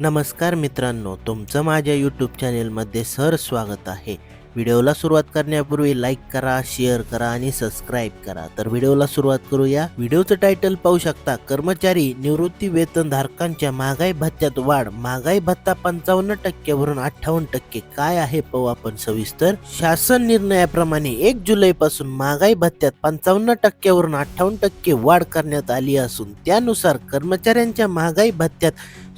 नमस्कार मित्रांनो तुमचं माझ्या यूट्यूब चॅनेलमध्ये सर स्वागत आहे. व्हिडिओला सुरुवात करण्यापूर्वी लाईक करा शेअर करा आणि सबस्क्राईब करा. तर व्हिडिओला सुरुवात करूया. व्हिडिओचं टायटल पाहू शकता कर्मचारी निवृत्ती वेतन धारकांच्या महागाई भत्त्यात वाढ. महागाई भत्ता पंचावन्न टक्क्यावरून अठ्ठावन्न टक्के. काय आहे पाहू आपण सविस्तर. शासन निर्णयाप्रमाणे एक जुलै पासून महागाई भत्त्यात पंचावन्न टक्क्यावरून अठ्ठावन्न टक्के वाढ करण्यात आली असून त्यानुसार कर्मचाऱ्यांच्या महागाई भत्त्यात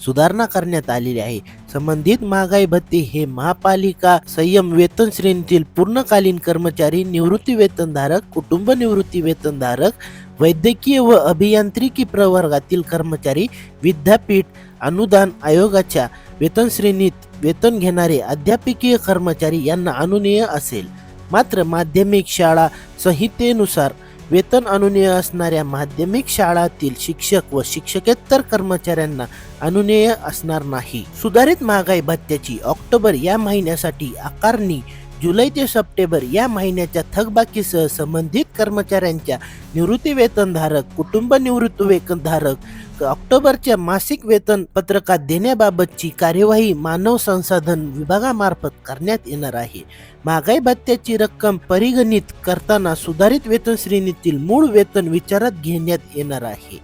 सुधारणा करण्यात आलेली आहे. संबंधित महागाई भत्ते हे महापालिका संयम वेतन श्रेणीतील पूर्णकालीन कर्मचारी निवृत्ती वेतनधारक कुटुंब निवृत्ती वेतनधारक वैद्यकीय व अभियांत्रिकी प्रवर्गातील कर्मचारी विद्यापीठ अनुदान आयोगाच्या वेतन श्रेणीत वेतन घेणारे अध्यापकीय कर्मचारी यांना अनुनेय असेल. मात्र माध्यमिक शाळा संहितेनुसार वेतन अनुनेय असणाऱ्या माध्यमिक शाळातील शिक्षक व शिक्षकेतर कर्मचाऱ्यांना अनुनेय असणार नाही. सुधारित महागाई भत्त्याची ऑक्टोबर या महिन्यासाठी आकारणी जुलै ते सप्टेंबर या महिन्याच्या थकबाकीसह संबंधित कर्मचाऱ्यांच्या निवृत्ती वेतनधारक कुटुंब निवृत्ती वेतनधारक ऑक्टोबरच्या मासिक वेतन पत्रकात देण्याबाबतची कार्यवाही मानव संसाधन विभागामार्फत करण्यात येणार आहे. महागाई भत्त्याची रक्कम परिगणित करताना सुधारित वेतन श्रेणीतील मूळ वेतन विचारात घेण्यात येणार आहे.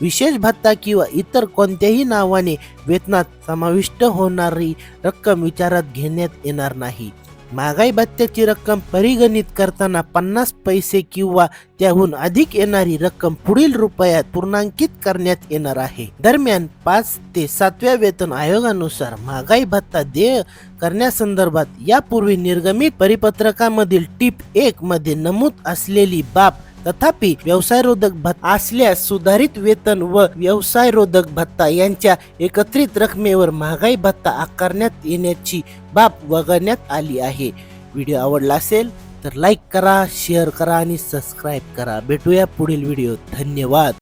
विशेष भत्ता किंवा इतर कोणत्याही नावाने वेतनात समाविष्ट होणारी रक्कम विचारात घेण्यात येणार नाही. महागाई भत्त्याची रक्कम परिगणित करताना पन्नास पैसे किंवा त्याहून अधिक येणारी रक्कम पुढील रुपयात पूर्णांकित करण्यात येणार आहे. दरम्यान पाच ते सातव्या वेतन आयोगानुसार महागाई भत्ता देय करण्यासंदर्भात यापूर्वी निर्गमित परिपत्रकामधील टीप एक मध्ये नमूद असलेली बाब तथापि व्यवसायरोधक भत्ता असल्यास सुधारित वेतन व व्यवसायरोधक भत्ता यांच्या एकत्रित रकमेवर महागाई भत्ता आकारण्यात येण्याची बाब वगळण्यात आली आहे. व्हिडिओ आवडला असेल तर लाईक करा शेअर करा आणि सबस्क्राईब करा. भेटूया पुढील व्हिडिओ धन्यवाद.